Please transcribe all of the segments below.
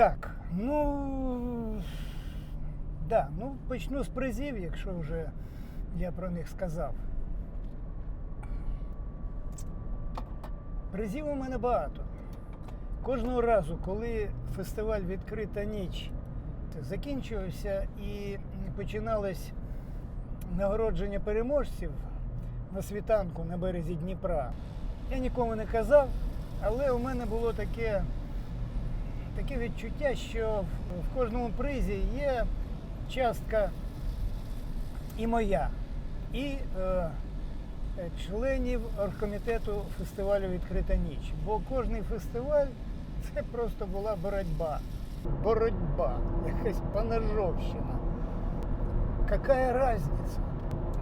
Так, ну. Да, ну почну з призів, якщо вже я про них сказав. Призів у мене багато. Кожного разу, коли фестиваль Відкрита ніч закінчувався і починалось нагородження переможців на світанку на березі Дніпра, я нікому не казав, але у мене було таке, таке відчуття, що в- кожному призі є частка і моя, і е, членів оргкомітету фестивалю Відкрита ніч. Бо кожний фестиваль це просто була боротьба. Боротьба, якась поножовщина. Какая разниця?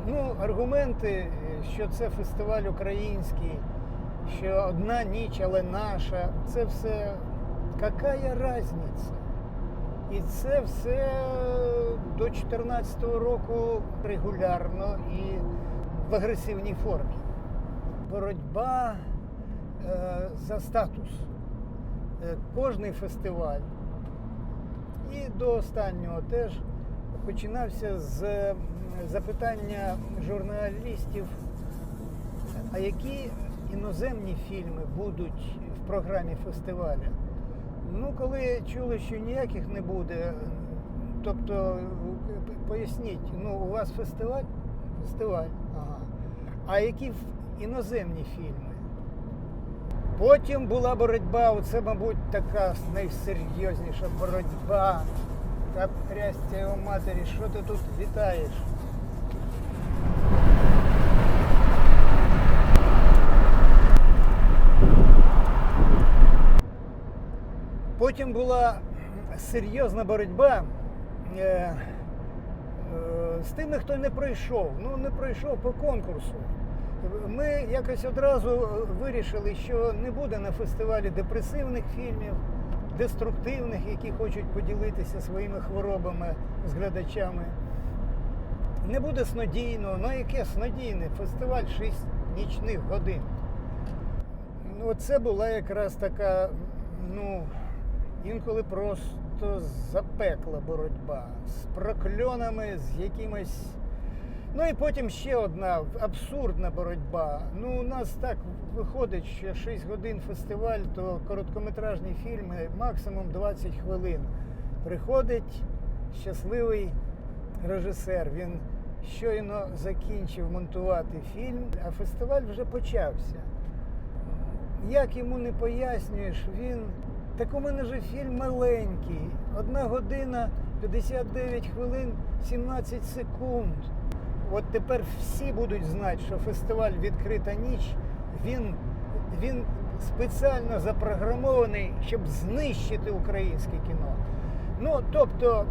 Ну, аргументи, що це фестиваль український, що одна ніч, але наша, це все. Какая разниця? І це все до 2014 року регулярно і в агресивній формі. Боротьба е, за статус. Е, кожний фестиваль і до останнього теж починався з запитання журналістів, а які іноземні фільми будуть в програмі фестивалю. Ну, коли чули, що ніяких не буде, тобто поясніть, ну у вас фестиваль? Фестиваль. Ага. А які іноземні фільми? Потім була боротьба, оце, мабуть, така найсерйозніша боротьба. Та трястя його матері, що ти тут вітаєш? Потім була серйозна боротьба е, е, з тими, хто не пройшов. Ну, не пройшов по конкурсу. Ми якось одразу е, вирішили, що не буде на фестивалі депресивних фільмів, деструктивних, які хочуть поділитися своїми хворобами з глядачами. Не буде снодійного, ну яке снодійне? Фестиваль 6 нічних годин. Ну, це була якраз така, ну, інколи просто запекла боротьба з прокльонами, з якимось. Ну і потім ще одна абсурдна боротьба. Ну, у нас так виходить, що 6 годин фестиваль, то короткометражні фільми максимум 20 хвилин. Приходить щасливий режисер. Він щойно закінчив монтувати фільм, а фестиваль вже почався. Як йому не пояснюєш, він. Так у мене же фільм маленький. Одна година 59 хвилин 17 секунд. От тепер всі будуть знати, що фестиваль Відкрита ніч він, він спеціально запрограмований, щоб знищити українське кіно. Ну, тобто,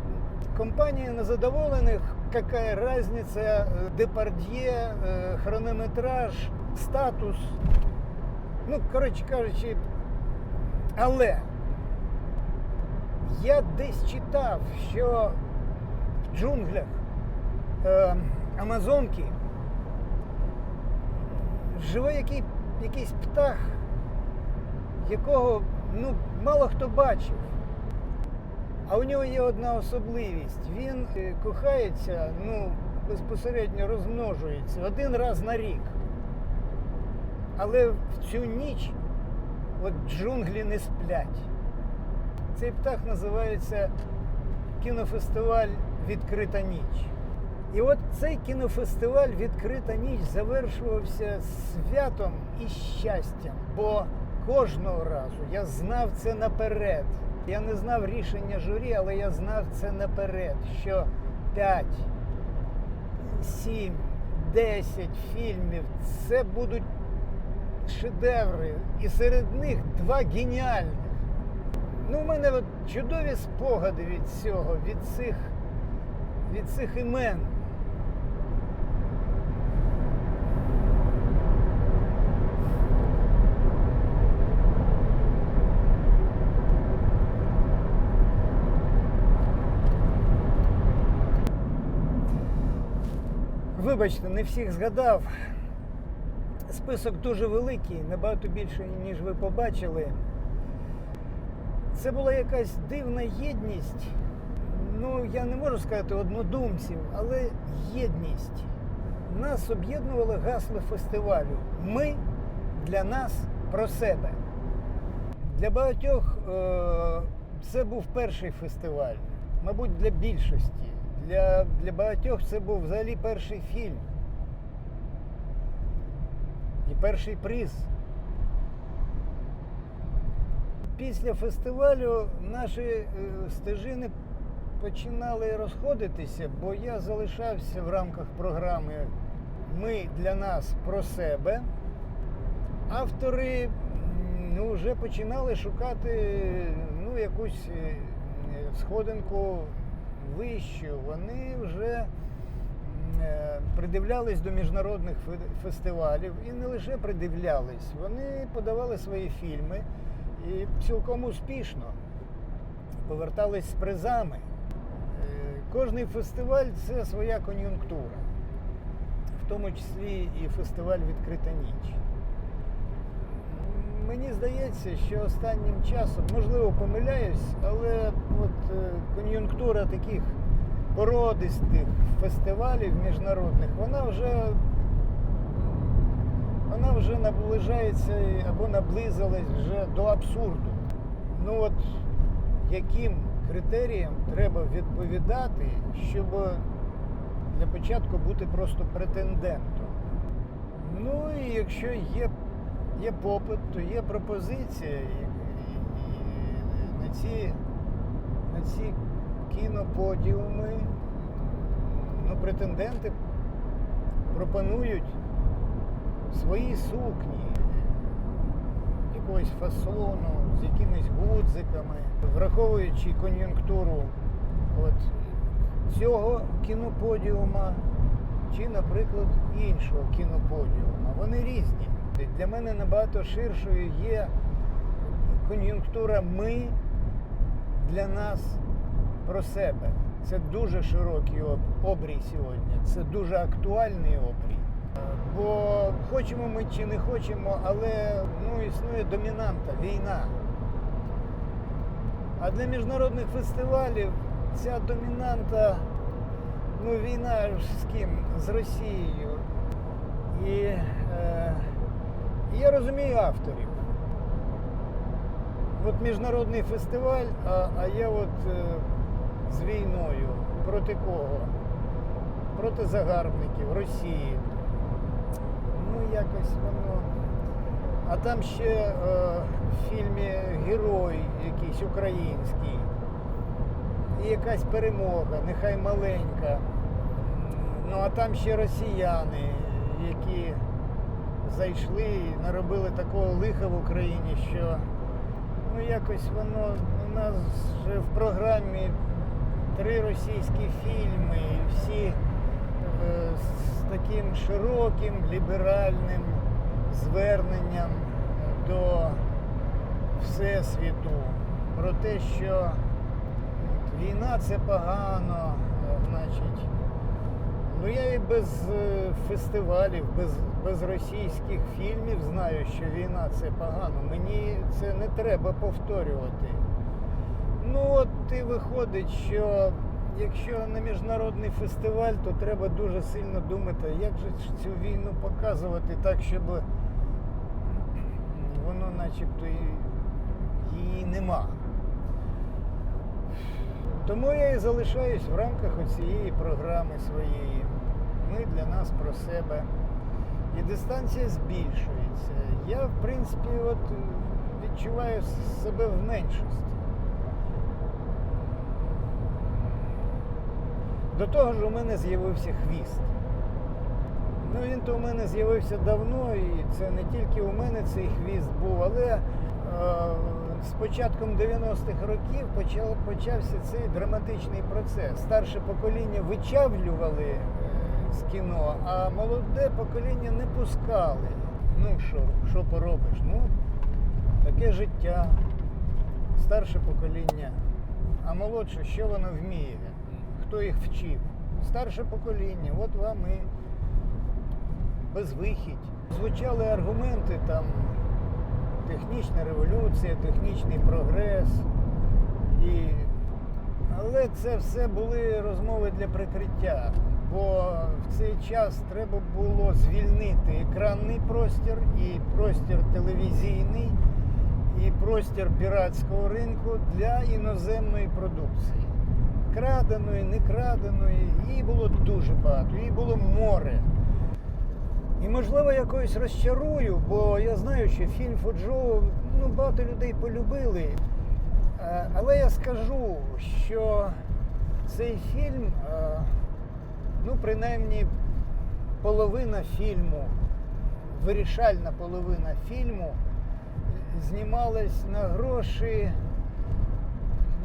компанія незадоволених, яка різниця, депард'є, е, хронометраж, статус. Ну, коротше кажучи, але я десь читав, що в джунглях е, Амазонки живе який, якийсь птах, якого ну, мало хто бачив. А у нього є одна особливість. Він е, кохається, ну, безпосередньо розмножується один раз на рік. Але в цю ніч от джунглі не сплять. Цей птах називається кінофестиваль Відкрита ніч. І от цей кінофестиваль Відкрита ніч завершувався святом і щастям, бо кожного разу я знав це наперед. Я не знав рішення журі, але я знав це наперед, що 5, 7, 10 фільмів це будуть шедеври, і серед них два геніальних. Ну, у мене от чудові спогади від цього, від цих, від цих імен. Вибачте, не всіх згадав. Список дуже великий, набагато більше, ніж ви побачили. Це була якась дивна єдність. Ну, я не можу сказати однодумців, але єдність. Нас об'єднувало гасло фестивалю. Ми для нас про себе. Для багатьох е, це був перший фестиваль, мабуть, для більшості. Для, для багатьох це був взагалі перший фільм. І перший приз. Після фестивалю наші е, стежини починали розходитися, бо я залишався в рамках програми Ми для нас про себе. Автори ну, вже починали шукати ну, якусь е, сходинку вищу. Вони вже е, придивлялись до міжнародних фестивалів і не лише придивлялись, вони подавали свої фільми і цілком успішно повертались з призами. Е, Кожний фестиваль це своя кон'юнктура, в тому числі і фестиваль Відкрита ніч. Мені здається, що останнім часом, можливо, помиляюсь, але от е, кон'юнктура таких породистих фестивалів міжнародних, вона вже вона вже наближається або наблизилась вже до абсурду. Ну от яким критеріям треба відповідати, щоб для початку бути просто претендентом? Ну і якщо є, є попит, то є пропозиція. І, і, і на ці, на ці кіноподіуми ну, претенденти пропонують свої сукні якогось фасону, з якимись гудзиками, враховуючи кон'юнктуру от цього кіноподіума чи, наприклад, іншого кіноподіума. Вони різні. Для мене набагато ширшою є кон'юнктура ми для нас про себе. Це дуже широкий обрій сьогодні. Це дуже актуальний обрій. Бо хочемо ми чи не хочемо, але ну, існує домінанта війна. А для міжнародних фестивалів ця домінанта, ну війна з ким? З Росією. І е, я розумію авторів. От міжнародний фестиваль, а, а я от е, з війною. Проти кого? Проти загарбників Росії. Ну, якось воно. А там ще е, в фільмі герой якийсь український. І якась перемога, нехай маленька. Ну а там ще росіяни, які зайшли і наробили такого лиха в Україні, що ну якось воно у нас вже в програмі три російські фільми, всі з таким широким ліберальним зверненням до Всесвіту про те, що війна це погано, е, значить. Ну я і без е, фестивалів, без, без російських фільмів знаю, що війна це погано. Мені це не треба повторювати. Ну от і виходить, що якщо на міжнародний фестиваль, то треба дуже сильно думати, як же цю війну показувати так, щоб воно начебто її нема. Тому я і залишаюсь в рамках цієї програми своєї. Ми для нас про себе. І дистанція збільшується. Я, в принципі, от відчуваю себе в меншості. До того ж у мене з'явився хвіст. Ну він то у мене з'явився давно, і це не тільки у мене цей хвіст був, але е, з початком 90-х років почав, почався цей драматичний процес. Старше покоління вичавлювали е, з кіно, а молоде покоління не пускали. Ну що, що поробиш? Ну, таке життя, старше покоління. А молодше, що воно вміє? Хто їх вчив? Старше покоління, от вам і безвихідь. Звучали аргументи там технічна революція, технічний прогрес. І... Але це все були розмови для прикриття. Бо в цей час треба було звільнити екранний простір і простір телевізійний, і простір піратського ринку для іноземної продукції. Краденої, не краденої, її було дуже багато, її було море. І можливо якось розчарую, бо я знаю, що фільм Фуджоу ну, багато людей полюбили. Е, Але я скажу, що цей фільм, е, ну, принаймні, половина фільму, вирішальна половина фільму знімалась на гроші,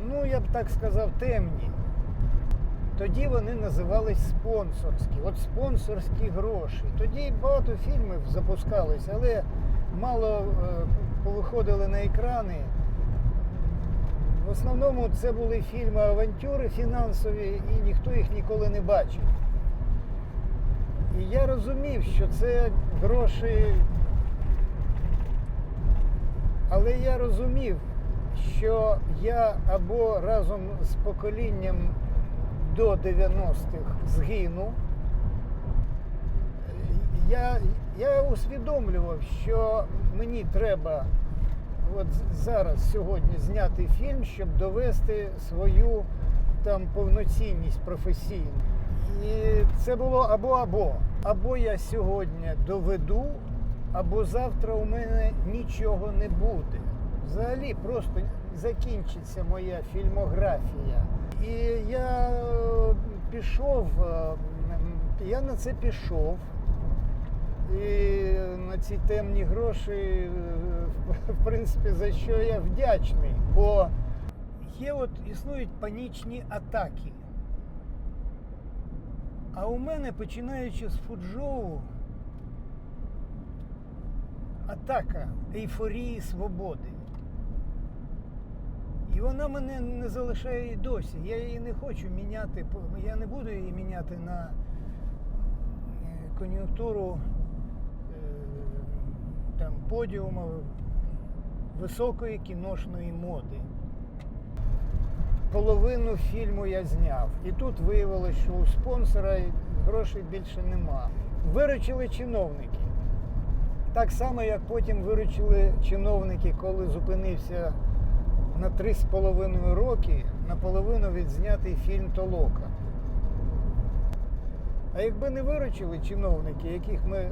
ну, я б так сказав, темні. Тоді вони називались спонсорські. От спонсорські гроші. Тоді багато фільмів запускались, але мало е, повиходили на екрани. В основному це були фільми авантюри фінансові, і ніхто їх ніколи не бачив. І я розумів, що це гроші. Але я розумів, що я або разом з поколінням до 90-х згину. Я, я усвідомлював, що мені треба от зараз сьогодні зняти фільм, щоб довести свою там повноцінність професійну. І це було або-або. Або я сьогодні доведу, або завтра у мене нічого не буде. Взагалі просто закінчиться моя фільмографія. І я е, пішов, е, я на це пішов. І на ці темні гроші, е, в принципі, за що я вдячний. Бо є от існують панічні атаки. А у мене, починаючи з Фуджоу, атака ейфорії свободи. Вона мене не залишає і досі. Я її не хочу міняти, я не буду її міняти на е, кон'юнктуру е, там, подіуму високої кіношної моди. Половину фільму я зняв. І тут виявилося, що у спонсора грошей більше нема. Виручили чиновники. Так само, як потім виручили чиновники, коли зупинився на 3,5 роки наполовину відзнятий фільм Толока. А якби не виручили чиновники, яких ми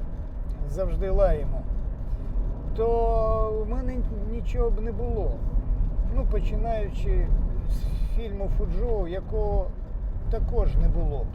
завжди лаємо, то в мене нічого б не було. Ну, починаючи з фільму Фуджоу, якого також не було б.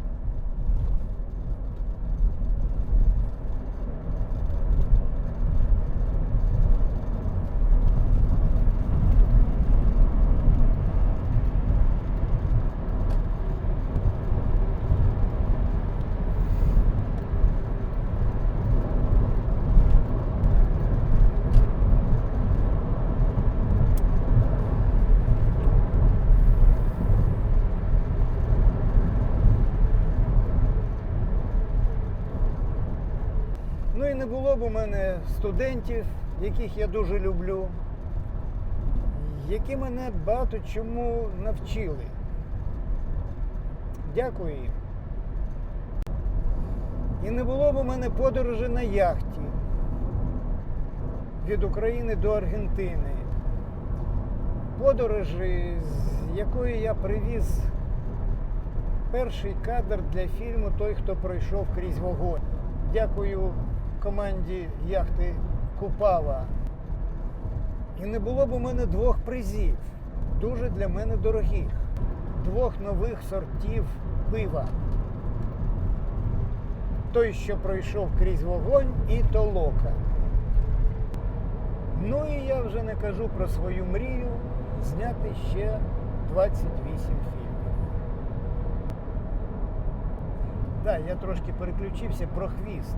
Ну і не було б у мене студентів, яких я дуже люблю, які мене багато чому навчили. Дякую їм. І не було б у мене подорожі на яхті від України до Аргентини. Подорожі, з якої я привіз перший кадр для фільму Той, хто пройшов крізь вогонь. Дякую команді яхти Купава. І не було б у мене двох призів, дуже для мене дорогих, двох нових сортів пива. Той, що пройшов крізь вогонь, і толока. Ну і я вже не кажу про свою мрію зняти ще 28 фільмів. Так, я трошки переключився про хвіст.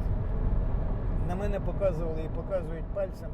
На мене показували і показують пальцем.